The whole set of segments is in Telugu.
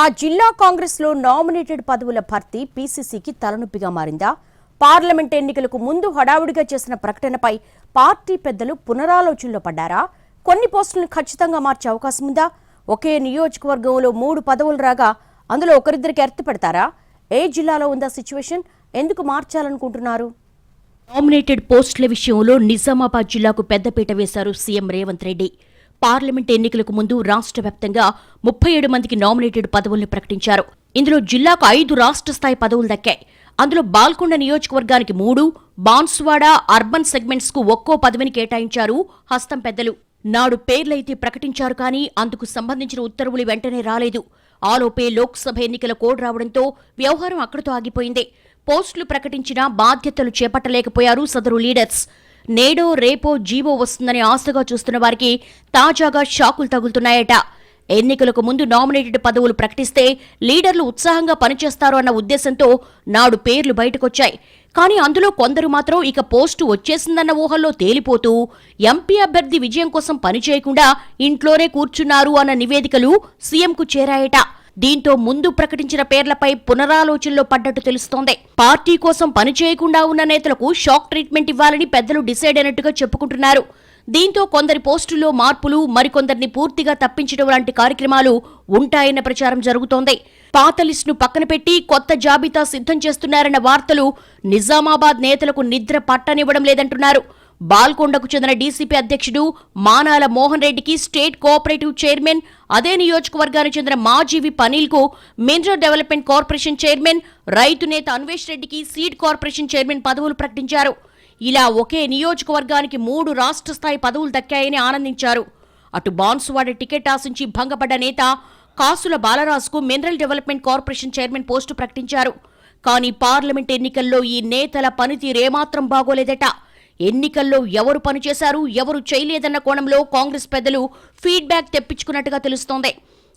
ఆ జిల్లా కాంగ్రెస్లో నామినేటెడ్ పదవుల భర్తీ పీసీసీకి తలనొప్పిగా మారిందా? పార్లమెంట్ ఎన్నికలకు ముందు హడావుడిగా చేసిన ప్రకటనపై పార్టీ పెద్దలు పునరాలోచనలో పడ్డారా? కొన్ని పోస్టులను ఖచ్చితంగా మార్చే అవకాశం ఉందా? ఒకే నియోజకవర్గంలో మూడు పదవులు రాగా అందులో ఒకరిద్దరికి ఎర్త్ పెడతారా? ఏ జిల్లాలో ఉందా సిచ్యువేషన్? ఎందుకు మార్చాలనుకుంటున్నారు? నామినేటెడ్ పోస్టుల విషయంలో నిజామాబాద్ జిల్లాకు పెద్దపీట వేశారు సీఎం రేవంత్ రెడ్డి. పార్లమెంట్ ఎన్నికలకు ముందు రాష్ట్ర వ్యాప్తంగా ముప్పై ఏడు మందికి నామినేటెడ్ పదవుల్ని ప్రకటించారు. ఇందులో జిల్లాకు ఐదు రాష్ట్ర స్థాయి పదవులు దక్కాయి. అందులో బాల్కొండ నియోజకవర్గానికి మూడు బాన్సువాడ అర్బన్ సెగ్మెంట్స్కు ఒక్కో పదవిని కేటాయించారు హస్తం పెద్దలు. నాడు పేర్లైతే ప్రకటించారు కానీ అందుకు సంబంధించిన ఉత్తర్వులు వెంటనే రాలేదు. ఆలోపే లోక్సభ ఎన్నికల కోడ్ రావడంతో వ్యవహారం అక్కడితో ఆగిపోయింది. పోస్టులు ప్రకటించినా బాధ్యతలు చేపట్టలేకపోయారు సదరు లీడర్స్. నేడో రేపో జీవో వస్తుందని ఆశగా చూస్తున్న వారికి తాజాగా షాకులు తగులుతున్నాయట. ఎన్నికలకు ముందు నామినేటెడ్ పదవులు ప్రకటిస్తే లీడర్లు ఉత్సాహంగా పనిచేస్తారు అన్న ఉద్దేశంతో నాడు పేర్లు బయటకొచ్చాయి. కానీ అందులో కొందరు మాత్రం ఇక పోస్టు వచ్చేసిందన్న ఊహల్లో తేలిపోతూ ఎంపీ అభ్యర్థి విజయం కోసం పనిచేయకుండా ఇంట్లోనే కూర్చున్నారు అన్న నివేదికలు సీఎంకు చేరాయట. దీంతో ముందు ప్రకటించిన పేర్లపై పునరాలోచనలో పడ్డట్టు తెలుస్తోంది. పార్టీ కోసం పనిచేయకుండా ఉన్న నేతలకు షాక్ ట్రీట్మెంట్ ఇవ్వాలని పెద్దలు డిసైడ్ అయినట్టుగా చెప్పుకుంటున్నారు. దీంతో కొందరి పోస్టుల్లో మార్పులు మరికొందరిని పూర్తిగా తప్పించడం లాంటి కార్యక్రమాలు ఉంటాయన్న ప్రచారం జరుగుతోంది. పాత లిస్టును పక్కన పెట్టి కొత్త జాబితా సిద్ధం చేస్తున్నారన్న వార్తలు నిజామాబాద్ నేతలకు నిద్ర పట్టనివ్వడం లేదంటున్నారు. బాల్కొండకు చెందిన డీసీపీ అధ్యక్షుడు మానాల మోహన్ రెడ్డికి స్టేట్ కోఆపరేటివ్ చైర్మన్ అదే నియోజకవర్గానికి చెందిన మాజీవి పనీల్కు మినరల్ డెవలప్మెంట్ కార్పొరేషన్ చైర్మన్ రైతు నేత అన్వేష్ రెడ్డికి సీడ్ కార్పొరేషన్ చైర్మన్ పదవులు ప్రకటించారు. ఇలా ఒకే నియోజకవర్గానికి మూడు రాష్ట్ర స్థాయి పదవులు దక్కాయని ఆనందించారు. అటు బాన్సువాడ టికెట్ ఆశించి భంగపడ్డ నేత Kasula బాలరాజుకు mineral development corporation chairman post ప్రకటించారు. కానీ పార్లమెంట్ ఎన్నికల్లో ఈ నేతల పనితీరు ఏమాత్రం బాగోలేదట. ఎన్నికల్లో ఎవరు పనిచేశారు ఎవరు చేయలేదన్న కోణంలో కాంగ్రెస్ పెద్దలు ఫీడ్బ్యాక్ తెప్పించుకున్నట్టుగా తెలుస్తోంది.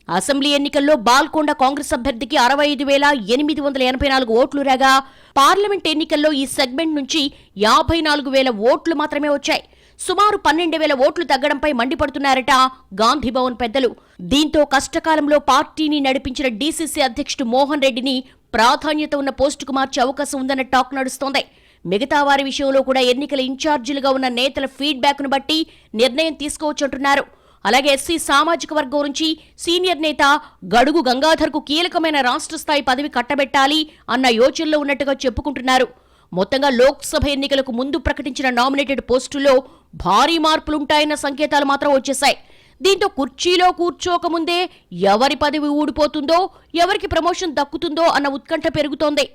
అసెంబ్లీ ఎన్నికల్లో బాల్కొండ కాంగ్రెస్ అభ్యర్థికి అరవై ఐదు వేల ఎనిమిది వందల ఎనభై నాలుగు ఓట్లు రాగా పార్లమెంట్ ఎన్నికల్లో ఈ సెగ్మెంట్ నుంచి యాభై నాలుగు వేల ఓట్లు మాత్రమే వచ్చాయి. సుమారు పన్నెండు వేల ఓట్లు తగ్గడంపై మండిపడుతున్నారట గాంధీభవన్ పెద్దలు. దీంతో కష్టకాలంలో పార్టీని నడిపించిన డీసీసీ అధ్యక్షుడు మోహన్ రెడ్డిని ప్రాధాన్యత ఉన్న పోస్టుకు మార్చే అవకాశం ఉందన్న టాక్ నడుస్తోంది. మిగతా వారి విషయంలో కూడా ఎన్నికల ఇన్ఛార్జీలుగా ఉన్న నేతల ఫీడ్బ్యాక్ను బట్టి నిర్ణయం తీసుకోవచ్చంటున్నారు అలాగే ఎస్సీ సామాజిక వర్గం నుంచి సీనియర్ నేత గడుగు గంగాధర్కు కీలకమైన రాష్ట్ర స్థాయి పదవి కట్టబెట్టాలి అన్న యోచనలో ఉన్నట్టుగా చెప్పుకుంటున్నారు. మొత్తంగా లోక్సభ ఎన్నికలకు ముందు ప్రకటించిన నామినేటెడ్ పోస్టుల్లో భారీ మార్పులుంటాయన్న సంకేతాలు మాత్రం వచ్చేశాయి. దీంతో కుర్చీలో కూర్చోకముందే ఎవరి పదవి ఊడిపోతుందో ఎవరికి ప్రమోషన్ దక్కుతుందో అన్న ఉత్కంఠ పెరుగుతోంది.